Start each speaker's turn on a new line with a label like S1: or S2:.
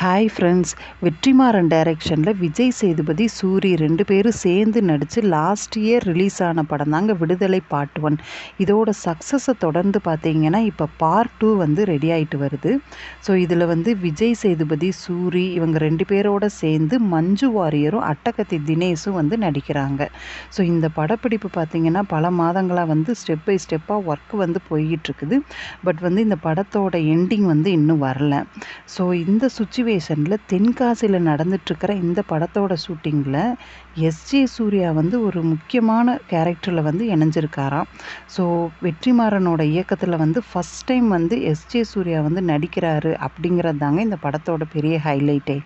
S1: Hi friends Vetrimaaran டைரக்ஷனில் விஜய் சேதுபதி சூரி ரெண்டு பேரும் சேர்ந்து நடித்து லாஸ்ட் இயர் ரிலீஸ் ஆன படம் தாங்க விடுதலை பார்ட் ஒன் இதோட சக்ஸஸை தொடர்ந்து பார்த்தீங்கன்னா இப்போ பார்ட் டூ வந்து ரெடி ஆகிட்டு வருது. ஸோ இதில் வந்து விஜய் சேதுபதி சூரி இவங்க ரெண்டு பேரோட சேர்ந்து மஞ்சு வாரியரும் அட்டகத்தி தினேஷும் வந்து நடிக்கிறாங்க. ஸோ இந்த படப்பிடிப்பு பார்த்தீங்கன்னா பல மாதங்களாக வந்து ஸ்டெப் பை ஸ்டெப்பாக ஒர்க் வந்து போய்கிட்டுருக்குது பட் வந்து இந்த படத்தோட எண்டிங் வந்து இன்னும் வரல. ஸோ இந்த சுச்சுவேஷனில் தென்காசியில் நடந்துட்டுருக்கிற இந்த படத்தோட ஷூட்டிங்கில் எஸ்ஜே சூர்யா வந்து ஒரு முக்கியமான கேரக்டரில் வந்து இணைஞ்சிருக்காராம். ஸோ வெற்றிமாறனோட இயக்கத்தில் வந்து ஃபஸ்ட் டைம் வந்து எஸ்ஜே சூர்யா வந்து நடிக்கிறாரு அப்படிங்கிறது தாங்க இந்த படத்தோட பெரிய ஹைலைட்டே